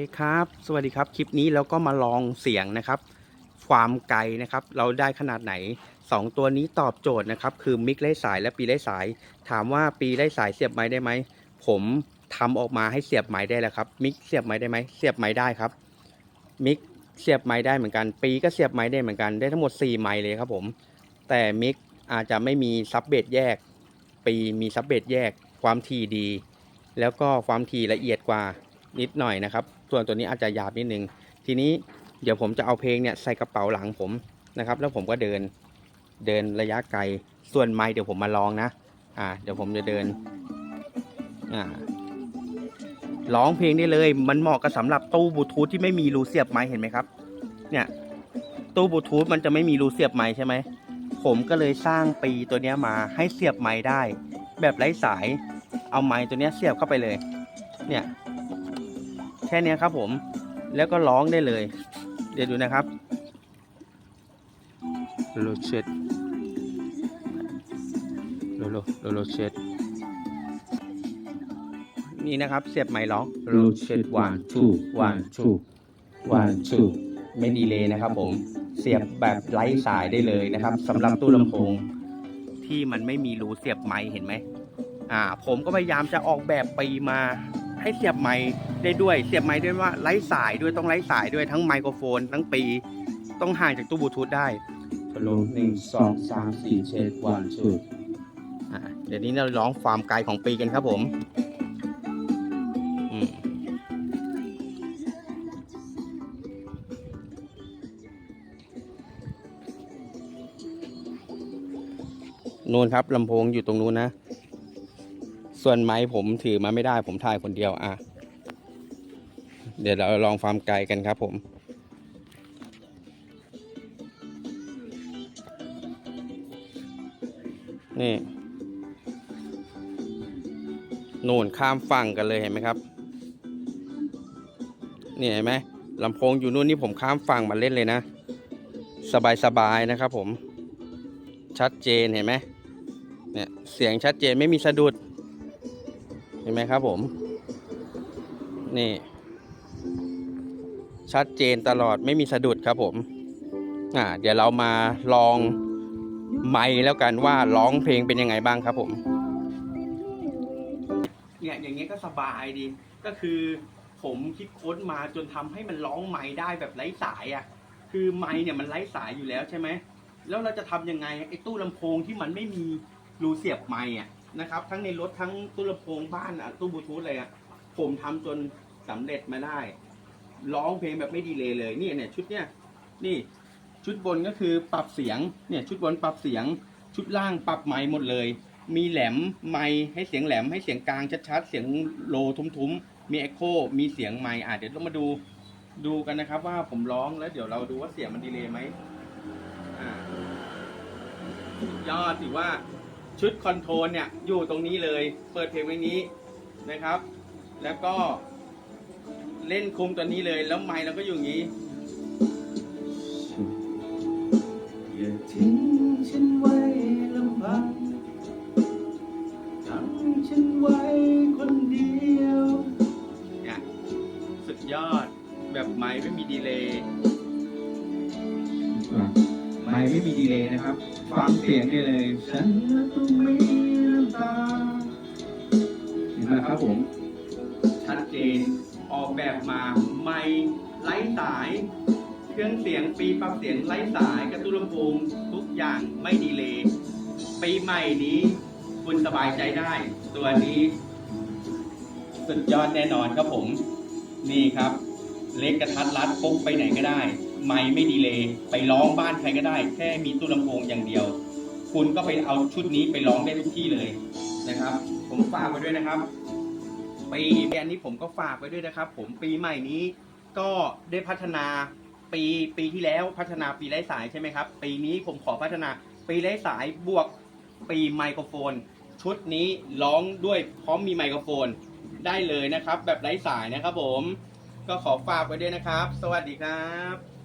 สวัสดีครับสวัสดีครับคลิปนี้เราก็มาลองเสียงนะครับ ความไกลนะครับ เราได้ขนาดไหน 2 ตัวนี้ตอบโจทย์นะครับ คือมิกไร้สายและปีไร้สาย ถามว่าปีไร้สายเสียบไม้ได้ไหมผมทำออกมาให้เสียบไม้ได้แล้วครับมิกเสียบไม้ได้ไหมเสียบไม้ได้ครับมิกเสียบไม้ได้เหมือนกัน ปีก็เสียบไม้ได้เหมือนกันได้ทั้งหมด 4 ไม้เลยครับผม แต่มิกอาจจะไม่มีซับเบสแยก ปีมีซับเบสแยก ความถี่ดี แล้วก็ความถี่ละเอียดกว่า นิดหน่อยนะครับ ส่วนตัวนี้อาจจะหยาบนิดนึง ทีนี้เดี๋ยวผมจะเอาเพลงเนี่ยใส่กระเป๋าหลังผมนะครับ แล้วผมก็เดินเดินระยะไกล ส่วนไมค์เดี๋ยวผมมาลองนะ อ่า เดี๋ยวผมจะเดิน อ่า ร้องเพลงได้เลย มันเหมาะกับสำหรับตู้บลูทูธที่ไม่มีรูเสียบไม้เห็นไหมครับ เนี่ย ตู้บลูทูธมันจะไม่มีรูเสียบไม้ใช่ไหม ผมก็เลยสร้างปีตัวนี้มาให้เสียบไม้ได้ แบบไร้สาย เอาไม้ตัวนี้เสียบเข้าไปเลย เนี่ย แค่เนี้ยครับผม แล้วก็ร้องได้เลย เดี๋ยวดูนะครับโลเชตโลโลโลโลเชตนี่นะครับ เสียบไม้ร้องโลเชต one two one two one two ไม่ดีเลยนะครับผม เสียบแบบไร้สายได้เลยนะครับสำหรับตู้ลำโพงที่มันไม่มีรูเสียบไม้เห็นไหมอ่า ผมก็พยายามจะออกแบบปีมา ให้เสียบไม้ได้ด้วย เสียบไม้ด้วยว่าไร้สายด้วยต้องไร้สายด้วยทั้งไมโครโฟน ทั้งปี ต้องห่างจากตู้บลูทูธได้ฮัลโหลหนึ่งสองสามสี่เช็ดวันทูอ่าเดี๋ยวนี้เราร้องความไกลของปีกันครับผมอืมนู่นครับลำโพงอยู่ตรงนู้นนะ ส่วนไม้ผมถือมาไม่ได้ผมถ่ายคนเดียวอะ เดี๋ยวเราลองความไกลกันครับผมนี่นู่นข้ามฝั่งกันเลยเห็นไหมครับ นี่เห็นไหมลำโพงอยู่นู่นนี่ผมข้ามฝั่งมาเล่นเลยนะ สบายๆนะครับผม ชัดเจนเห็นไหมเนี่ยเสียงชัดเจนไม่มีสะดุด ห็นไหมครับผม นี่ ชัดเจนตลอดไม่มีสะดุดครับผมอ่าเดี๋ยวเรามาลองไมค์แล้วกันว่าร้องเพลงเป็นยังไงบ้างครับผม เนี่ยอย่างเงี้ยก็สบายดี ก็คือผมคิดค้นมาจนทำให้มันร้องไม้ได้แบบไร้สายอะ่ะ คือไม้เนี่ยมันไร้สายอยู่แล้วใช่ไหม แล้วเราจะทำยังไงไอ้ตู้ลำโพงที่มันไม่มีรูเสียบไม้อะ นะครับ ทั้งในรถทั้งตู้ลำโพงบ้านอะตู้บลูทูธอะไรอะผมทำจนสำเร็จมาได้ ร้องเพลงแบบไม่ดีเลยเลยนี่เนี่ยชุดเนี่ยนี่ชุดบนก็คือปรับเสียงเนี่ยชุดบนปรับเสียงชุดล่างปรับไมค์หมดเลย มีแหลมไมค์ให้เสียงแหลมให้เสียงกลางชัดๆเสียงโลทุ้มๆมีเอ็กโคมีเสียงไมค์อะเดี๋ยวเรามาดูดูกันนะครับว่าผมร้องแล้วเดี๋ยวเราดูว่าเสียงมันดีเลยไหมอ่ายอดถือว่า ชุดคอนโทรลเนี่ยอยู่ตรงนี้เลย เปิดเพลงไว้นี้นะครับ แล้วก็เล่นคุมตัวนี้เลยแล้วไมค์เราก็อยู่อย่างนี้อย่าทิ้งฉันไว้ลำพังทำฉันไว้คนเดียวเนี่ยสุดยอดแบบไม้ไม่มีดีเลย์ ไม่มีดีเลยนะครับ ฟังเสียงได้เลย ฉันต้องมีน้ำตา เห็นไหมครับผม ชัดเจน ออกแบบมาไม่ไร้สาย เครื่องเสียงปีปรับเสียงไร้สายกระตุ้นลำโพงทุกอย่างไม่ดีเลยปีใหม่นี้ คุณสบายใจได้ ตัวนี้ สุดยอดแน่นอนครับผม นี่ครับ เล็กกระทัดรัดพกไปไหนก็ได้ ไม่ไม่ดีเลยไปร้องบ้านใครก็ได้ แค่มีตู้ลำโพงอย่างเดียว คุณก็ไปเอาชุดนี้ไปร้องได้ทุกที่เลยนะครับ ผมฝากไว้ด้วยนะครับปีอันนี้ผมก็ฝากไว้ด้วยนะครับ ผมปีใหม่นี้ก็ได้พัฒนาปีปีที่แล้วพัฒนาปีไร้สายใช่ไหมครับ ปีนี้ผมขอพัฒนาปีไร้สายบวกปีไมโครโฟน ชุดนี้ร้องด้วยพร้อมมีไมโครโฟนได้เลยนะครับ แบบไร้สายนะครับผมก็ขอฝากไว้ด้วยนะครับ สวัสดีครับ